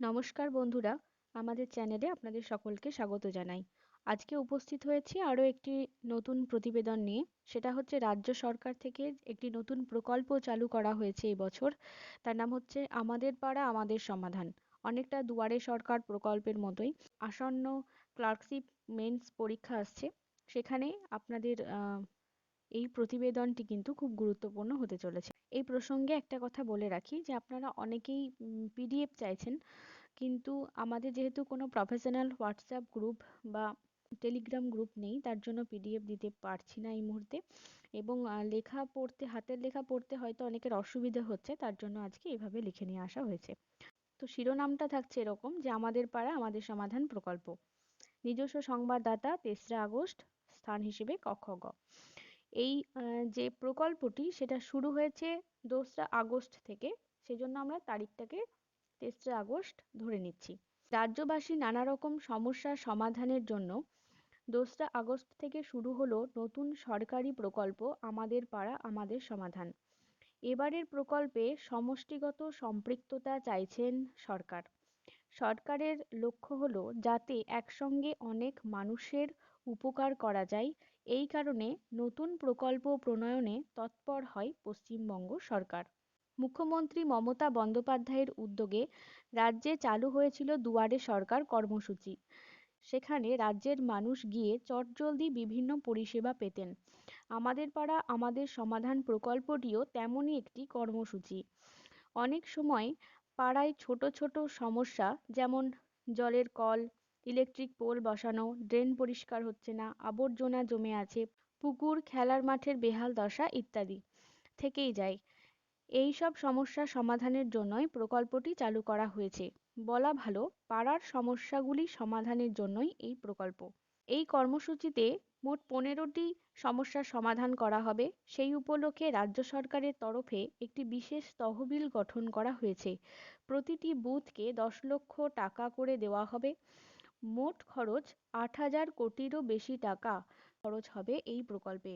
নমস্কার বন্ধুরা, আমাদের চ্যানেলে আপনাদের সকলকে স্বাগত জানাই। আজকে উপস্থিত হয়েছি আরও একটি নতুন প্রতিবেদন নিয়ে, সেটা হচ্ছে রাজ্য সরকার থেকে একটি নতুন প্রকল্প চালু করা হয়েছে এবছর তার নাম হচ্ছে আমাদের পাড়া, আমাদের সমাধান। অনেকটা দুয়ারে সরকার প্রকল্পের মতোই আসন্ন ক্লার্কশিপ মেন্স পরীক্ষা আসছে। সেখানে আপনাদের এই প্রতিবেদনটি কিন্তু খুব গুরুত্বপূর্ণ হতে চলেছে। এই প্রসঙ্গে একটা কথা বলে রাখি যে, আপনারা অনেকেই পিডিএফ চাইছেন, কিন্তু আমাদের যেহেতু কোনো প্রফেশনাল হোয়াটসঅ্যাপ গ্রুপ বা টেলিগ্রাম গ্রুপ নেই, তার জন্য পিডিএফ দিতে পারছি না এই মুহূর্তে। এবং লেখা পড়তে, হাতের লেখা পড়তে হয়তো অনেকের অসুবিধে হচ্ছে, তার জন্য আজকে এভাবে লিখে নিয়ে আসা হয়েছে। তো শিরোনামটা থাকছে এরকম যে, আমাদের পাড়া আমাদের সমাধান প্রকল্প। নিজস্ব সংবাদদাতা তেসরা আগস্ট, স্থান হিসেবে কক্ষ গ। এই যে প্রকল্পটি সেটা শুরু হয়েছে দোসরা আগস্ট থেকে, সেজন্য আমরা তারিখটাকে তেসরা আগস্ট ধরে নিচ্ছি। রাজ্যবাসী নানা রকম সমস্যার সমাধানের জন্য দোসরা আগস্ট থেকে শুরু হলো নতুন সরকারি প্রকল্প আমাদের পাড়া, আমাদের সমাধান। এবারের প্রকল্পে সমষ্টিগত সম্পৃক্ততা চাইছেন সরকার। সরকারের লক্ষ্য হলো যাতে একসঙ্গে অনেক মানুষের উপকার করা যায় এই কারণে নতুন প্রকল্প প্রণয়নে তৎপর হয় পশ্চিমবঙ্গ সরকার। মুখ্যমন্ত্রী মমতা বন্দ্যোপাধ্যায়ের উদ্যোগে রাজ্যে চালু হয়েছিল দুয়ারে সরকার কর্মসূচি। সেখানে রাজ্যের মানুষ গিয়ে চটজলদি বিভিন্ন পরিষেবা পেতেন। আমাদের পাড়া, আমাদের সমাধান প্রকল্পটিও তেমনই একটি কর্মসূচি। অনেক সময় পাড়ায় ছোট ছোট সমস্যা যেমন জলের কল ইলেকট্রিক পোল বসানো, ড্রেন পরিষ্কার হচ্ছে না, আবর্জনা জমে আছে, পুকুর, খেলার মাঠের বেহাল দশা ইত্যাদি থেকেই যায়। এই সব সমস্যা সমাধানের জন্যই প্রকল্পটি চালু করা হয়েছে। বলা ভালো, পাড়ার সমস্যাগুলি সমাধানের জন্যই এই প্রকল্প। এই কর্মসূচিতে মোট পনেরোটি সমস্যার সমাধান করা হবে। সেই উপলক্ষে রাজ্য সরকারের তরফে একটি বিশেষ তহবিল গঠন করা হয়েছে। প্রতিটি বুথকে দশ লক্ষ টাকা করে দেওয়া হবে। মোট খরচ আট হাজার কোটিরও বেশি টাকা খরচ হবে এই প্রকল্পে।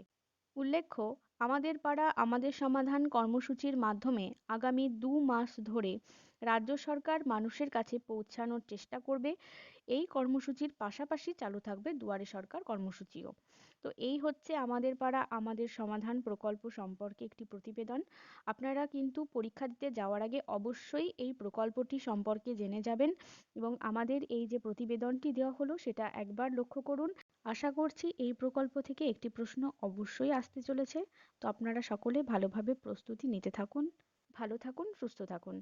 উল্লেখ্য, আমাদের পাড়া আমাদের সমাধান কর্মসূচির মাধ্যমে আগামী দু মাস ধরে রাজ্য সরকার মানুষের কাছে পৌঁছানোর চেষ্টা করবে। এই কর্মসূচির পাশাপাশি চালু থাকবে দুয়ারে সরকার কর্মসূচিও। তো এই হচ্ছে আমাদের পাড়া আমাদের সমাধান প্রকল্প সম্পর্কে একটি প্রতিবেদন। আপনারা কিন্তু পরীক্ষা দিতে যাওয়ার আগে অবশ্যই এই প্রকল্পটি সম্পর্কে জেনে যাবেন এবং আমাদের এই যে প্রতিবেদনটি দেওয়া হলো সেটা একবার লক্ষ্য করুন। আশা করছি এই প্রকল্প থেকে একটি প্রশ্ন অবশ্যই আসতে চলেছে। তো আপনারা সকলে ভালোভাবে প্রস্তুতি নিতে থাকুন। ভালো থাকুন, সুস্থ থাকুন।